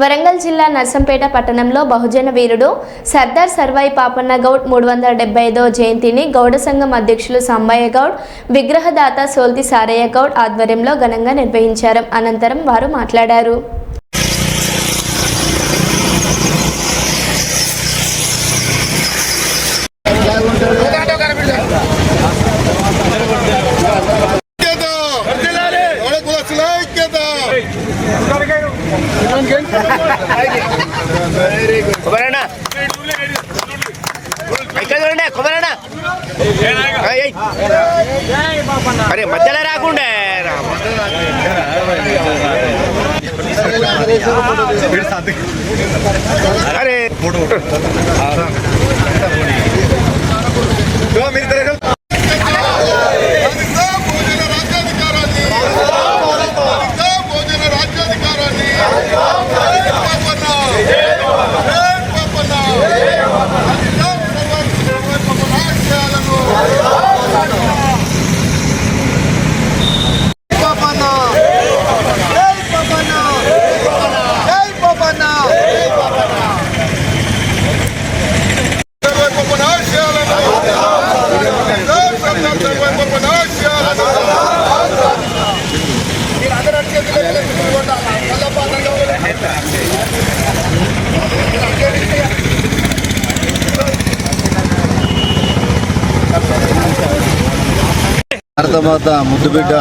వరంగల్ జిల్లా నర్సంపేట పట్టణంలో బహుజన వీరుడు సర్దార్ సర్వాయి పాపన్న గౌడ్ మూడు వందల డెబ్బై ఐదో జయంతిని గౌడ సంఘం అధ్యక్షులు సంబయ్య గౌడ్ విగ్రహదాత సోల్తి సారయ్య గౌడ్ ఆధ్వర్యంలో ఘనంగా నిర్వహించారు. అనంతరం వారు మాట్లాడారు. ఇక్కడ చూడండి. అరే మధ్యలో రాకుండా. అరే. ఇంకా భోజన రాజ్యాధికారాన్ని ఇంకా భోజన రాజ్యాధికారాన్ని పాపన్న జై పాపన్న ఇంకా పాపన్న ఆశయాలను పాపన్న జై పాపన్న జై పాపన్న సర్వ పాపన్న ఆశయాలను జై సర్దార్ సర్వ పాపన్న ఆశయాలను మీరందరూ చేతులు ఎత్తుకోండి. కళ్ళపాతంగా భారతమాత ముద్దుబిడ్డ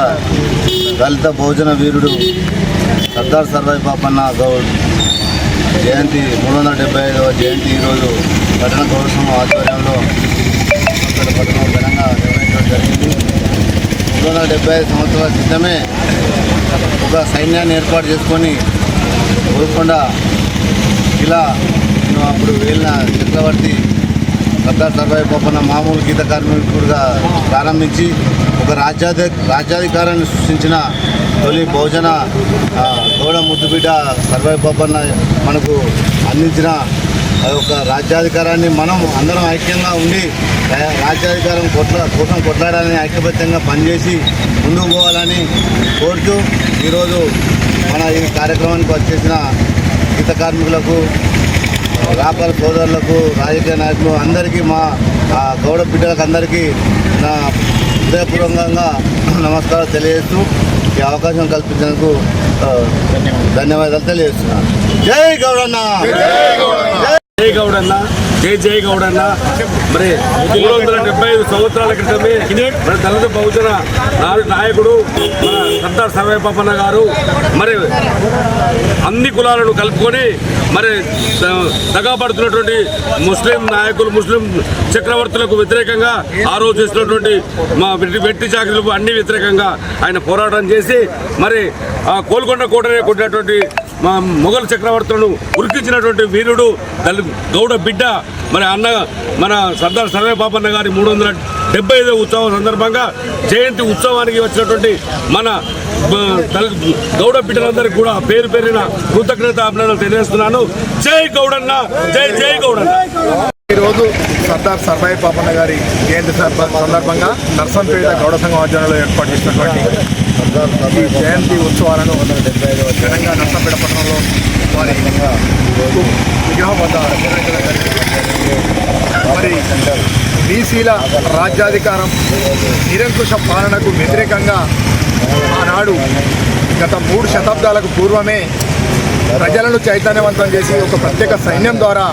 దళిత భోజన వీరుడు సర్దార్ సర్వాయి పాపన్న గౌడ్ జయంతి మూడు వందల డెబ్బై ఐదవ జయంతి ఈరోజు పట్టణ గౌరవం ఆధ్వర్యంలో పట్టణం ఘనంగా నిర్వహించడం జరిగింది. మూడు వందల డెబ్బై ఐదు సంవత్సరాల క్రితమే ఒక సైన్యాన్ని ఏర్పాటు చేసుకొని గోల్కొండ ఇలా అప్పుడు వెళ్ళిన చక్రవర్తి సర్దార్ సర్వాయి పాపన్న మామూలు గీత కార్మికుడిగా ప్రారంభించి ఒక రాజ్యాధి రాజ్యాధికారాన్ని సృష్టించిన తొలి భోజన గౌడ ముద్దుబిడ్డ సర్వాయి పాపన్న మనకు అందించిన ఆ యొక్క రాజ్యాధికారాన్ని మనం అందరం ఐక్యంగా ఉండి రాజ్యాధికారం కొట్ల కోసం కొట్లాడాలని ఐక్యబద్ధంగా పనిచేసి ముందుకు పోవాలని కోరుతూ ఈరోజు మన ఈ కార్యక్రమానికి వచ్చేసిన గీత కార్మికులకు వ్యాపార సోదరులకు రాజకీయ నాయకులు అందరికీ మా ఆ, గౌడ బిడ్డలకు అందరికీ నా హృదయపూర్వకంగా నమస్కారం తెలియజేస్తూ ఈ అవకాశం కల్పించినందుకు ధన్యవాదాలు తెలియజేస్తున్నాను. జై గౌడన్న జై అన్న జై గౌడ్ అన్న మరి మూడు వందల డెబ్బై ఐదు సంవత్సరాల క్రితమే మరి దళిత బహుజన నాయకుడు మన సర్దార్ సర్వే పాపన్న గారు మరి అన్ని కులాలను కలుపుకొని మరి ద- ముస్లిం నాయకులు ముస్లిం చక్రవర్తులకు వ్యతిరేకంగా ఆ రోజు చేసినటువంటి మా వెట్టి చాకరీలకు అన్ని వ్యతిరేకంగా ఆయన పోరాటం చేసి మరి కోల్కొండ కోటనే కొట్టినటువంటి మా మొఘల్ చక్రవర్తులను ఉరికించినటువంటి వీరుడు దళి గౌడ బిడ్డ మన అన్న మన సర్దార్ సర్వే పాపన్న గారి మూడు వందల డెబ్బై ఐదో ఉత్సవం సందర్భంగా జయంతి ఉత్సవానికి వచ్చినటువంటి మన గౌడ బిడ్డలందరికీ కూడా పేరు పేరిన కృతజ్ఞత అభినందనలు తెలియజేస్తున్నాను. జై గౌడన్న జై జై గౌడన్న. ఈరోజు సర్దార్ సర్వాయి పాపన్న గారి జయంతి సందర్భంగా నర్సంపేట గౌడ సంఘం ఆధ్వర్యంలో ఏర్పాటు చేసినటువంటి ఈ జయంతి ఉత్సవాలను ఘనంగా నర్సంపేట పట్టణంలో వారి విగ్రహం వద్ద మరి బీసీల రాజ్యాధికారం నిరంకుశ పాలనకు వ్యతిరేకంగా ఆనాడు గత మూడు శతాబ్దాలకు పూర్వమే ప్రజలను చైతన్యవంతం చేసి ఒక ప్రత్యేక సైన్యం ద్వారా